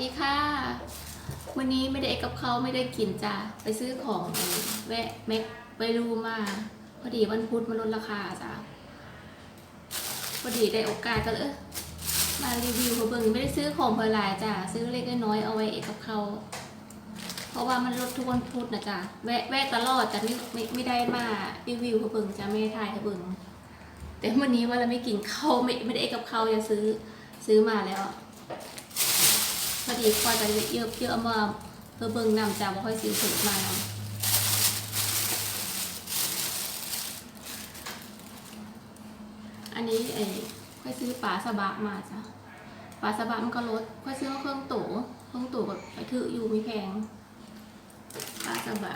ดีค่ะ วันนี้ไม่ได้เอกกับเขาไม่ได้กินจ้ะไปซื้อของแวะแม็กไปรูมาพอดีวันพุธมันลดราคาจ้ะพอดีได้โอกาสก็เลยเอ้อมารีวิวเขาเบิ่งไม่ได้ซื้อของเพลหลายจ้ะซื้อเล็กน้อยเอาไว้เอกกับเขาเพราะว่ามันลดทุกวันพุธนะจ้ะแวะแวะตลอดแต่ไม่ไม่ไม่ได้มารีวิวเขาเบิ่งจ้ะไม่ได้ถ่ายเขาเบิ่งแต่วันนี้ว่าเราไม่กินเขาไม่ไม่ได้เอกกับเขาจะซื้อซื้อมาแล้ว อดีพอจะเยอะเยอะมาเพื่อเบิ่งนำจ้าบ่ค่อยซื้อสุดมาเนำอันนี้ไอ้ค่อยซื้อปลาสบะมาจ้ะปลาสบะมันก็ลดค่อยซื้อเครื่องตู่เครื่องตู่แบบไปถืออยู่ไม่แพงปลาสบะ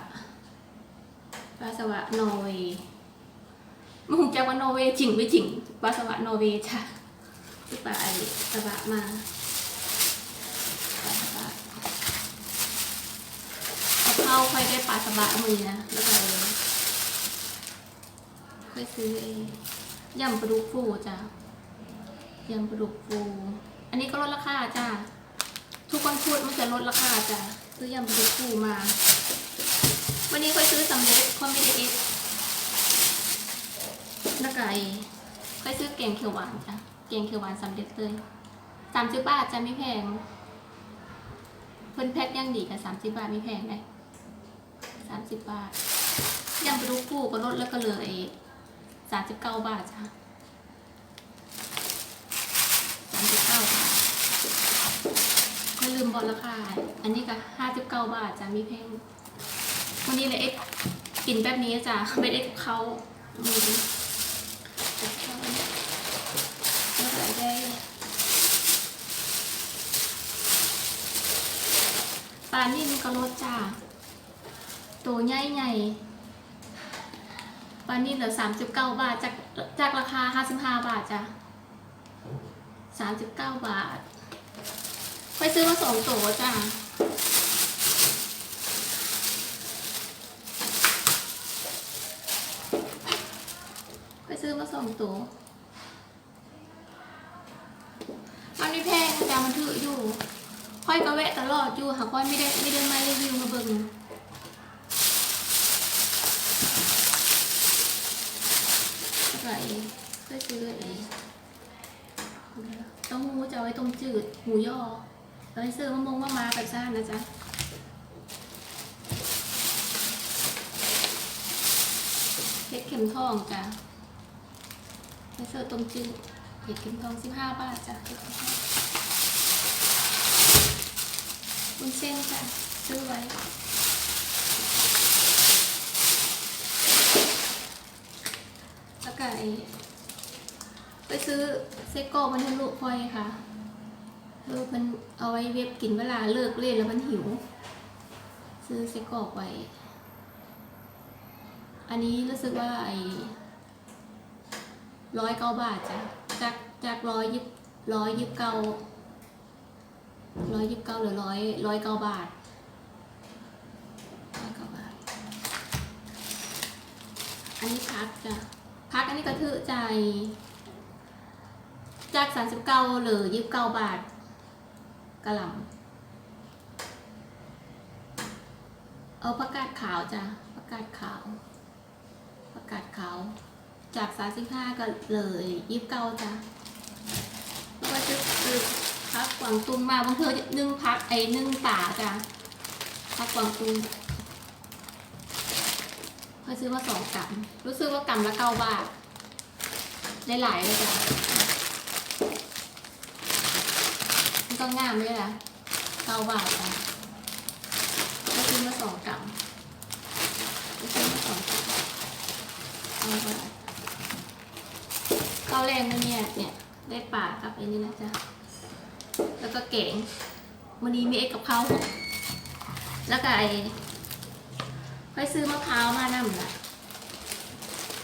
ปลาสบะนอร์เวย์มึงจะว่านอร์เวย์จริงไม่จริงปลาสบะนอร์เวย์จ้ะซื้อปลาไอ้สบะมา เอาเข้าค่อยได้ปลาสบะมือนะแล้วก็เลยค่อยซื้อไอ้ยำปลาดุกฟูจ้ะยำปลาดุกฟูอันนี้ก็ลดราคาจ้ะทุกคนพูดมันจะลดราคาจ้ะซื้อยำปลาดุกฟูมา วันนี้ค่อยซื้อสำเร็จคอยไม่ได้เอ็กแล้วก็ไอ้ค่อยซื้อแกงเขียวหวานจ้ะแกงเขียวหวานสำเร็จเลยสามสิบบาทจะไม่แพงเพิ่นแพ็คย่างดีกับสามสิบบาทไม่แพงเลย สามสิบบาทยำปลาดุกฟูก็ลดแล้วก็เลยสามสิบเก้าบาทจ้ะสามสิบเก้าบาทก็ลืมบอกราคาอันนี้ก็ห้าสิบเก้าบาทจ้ะมีแพงวันนี้เลยเอ็กกินแบบนี้จ้ะไม่ได้เขามีกับข้าวแล้วได้ปลานิ่มกระรสจ้า ตัวใหญ่ใหญ่ปลานิ่มเหลือสามสิบเก้าบาทจากจากราคาห้าสิบห้าบาทจ้ะสามสิบเก้าบาท ไปซื้อมาสองตัวจ้าไปซื้อมาสองตัวมันไม่แพงนะจ้ามันถืออยู่ ค่อยก็แวะตลอดอยู่ค่ะค่อยไม่ได้ไม่ได้มารีวิวมาเบิ่ง อะไรก็ซื้อไอ้เต้าหู้จะเอาไว้ต้มจืด หมูย่อแล้วให้ซื้อมะม่วงมะมาไปซ่านนะจ๊ะเห็ดเข็มทองจ้ะให้ซื้อต้มจืดเห็ดเข็มทองสิบห้าบาทจ้ะเห็ดเข็มทองวุ้นเส้นจ้ะซื้อไว้ แล้ไปซื้อเซโก้มันทะลุพลอยค่ะเออมันเอาไว้เว็บกินเวลาเลิกเล่นแล้วมันหิว ซื้อเซโก้ไว้ อันนี้รู้สึกว่าไอ้ร้อยเก้าบาทจ้ะจากจากร้อยยิบร้อยยิบเก้าร้อยยี่สิบเก้าหรือร้อยร้อยเก้าบาทร้อยเก้าบาทอันนี้พักจ้ะ พักอันนี้กระทือใจ จากสามสิบเก้าหรือยี่สิบเก้าบาทกระหล่ำเอาผักกาดขาวจ้ะผักกาดขาวผักกาดขาว จากสามสิบห้าก็เลยยี่สิบเก้าจ้ะแล้วก็จะคือพักกวางตุ้งมาบางเธอนึ่งพักไอ้นึ่งป่าจ้ะพักกวางตุ้ง เคยซื้อมาสองกำรู้สึกว่ากำละเก้าบาทได้หลายเลยจ้ะมันก็งามด้วยล่ะเก้าบาทจ้ะเคยซื้อมาสองกำเคยซื้อมาสองกำเก้าบาทเก้าแรงนะเนี่ยเนี่ยได้ปากับไอ้นี่นะจ๊ะแล้วก็เก๋งวันนี้มีเอ็กกับข้าวแล้วก็ไอ ค่อยซื้อมะพร้าวมานั่นแหละ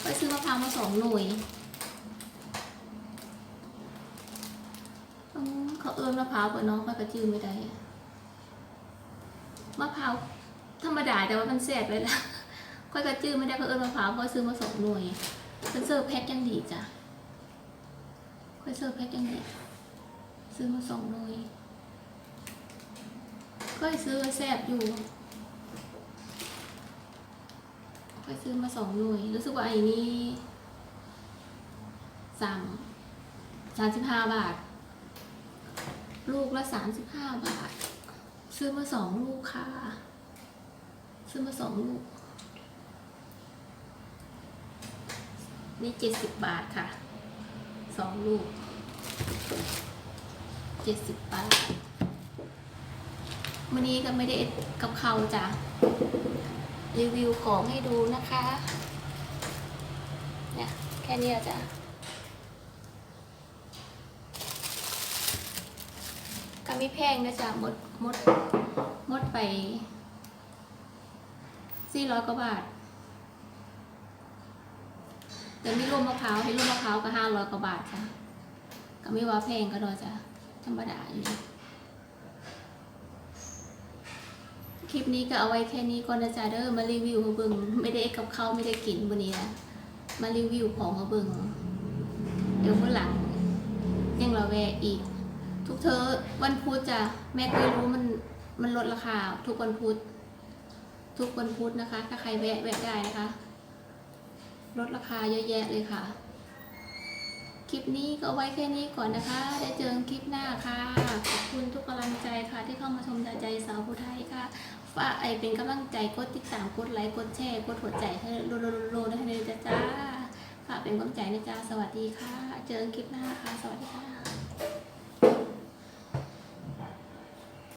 ค่อยซื้อมะพร้าวมาสองหน่วยเขาเอิ้นมะพร้าวปิดน้องค่อยกระจือไม่ได้มะพร้าวธรรมดาแต่ว่ามันแสบเลยละค่อยกระจือไม่ได้เขาเอิ้นมะพร้าวค่อยซื้อมาสองหน่วยเป็นเสิร์แพ็คยังดีจ้ะค่อยเสิร์แพ็คยังดีซื้อมาสองหน่วยเคยซื้อแซ่บอยู่ เคยซื้อมาสองหน่วย รู้สึกว่าไอ้นี่สามสามสิบห้าบาท ลูกละสามสิบห้าบาท ซื้อมาสองลูกค่ะ ซื้อมาสองลูก นี่เจ็ดสิบบาทค่ะ สองลูกเจ็ดสิบบาทวันนี้ก็ไม่ได้กับเขาจ้ะ รีวิวของให้ดูนะคะเนี่ยแค่นี้จ้ะก็ไม่แพงนะจ๊ะหมดหมดหมดไปสี่ร้อยกว่าบาทแต่มีร่มมะพร้าวมีร่มมะพร้าวก็ห้าร้อยกว่าบาทค่ะก็ไม่ว่าแพงก็ดอจ้ะธรรมดาอยู่ ค ลิปนี้ก็เอาไว้แค่นี้ก่อนนะจ๊ะเด้อมารีวิวมาเบิ่งไม่ได้กับเขาไม่ได้กินวันนี้นะมารีวิวของมาเบิ่งเดี๋ยวเมื่อหลังยังราแวะอีก ทุกเธอวันพุธจ้ะแม่เคยรู้มันมันลดราคา ทุกวันพุธทุกวันพุธนะคะ ถ้าใครแวะแวะได้นะคะ ลดราคาเยอะแยะเลยค่ะ คลิปนี้ก็เอาไว้แค่นี้ก่อนนะคะ ได้เจอคลิปหน้าค่ะ ขอบคุณทุกกำลังใจค่ะ ที่เข้ามาชมใจใจสาวผู้ไทยค่ะ ฝากไอเป็นกำลังใจกดติดตามกดไลค์กดแชร์กดหัวใจให้โลๆๆๆให้เลยจ้าจ้าฝากเป็นกำลังใจนะจ้าสวัสดีค่ะ เจอกันคลิปหน้าค่ะ สวัสดีค่ะ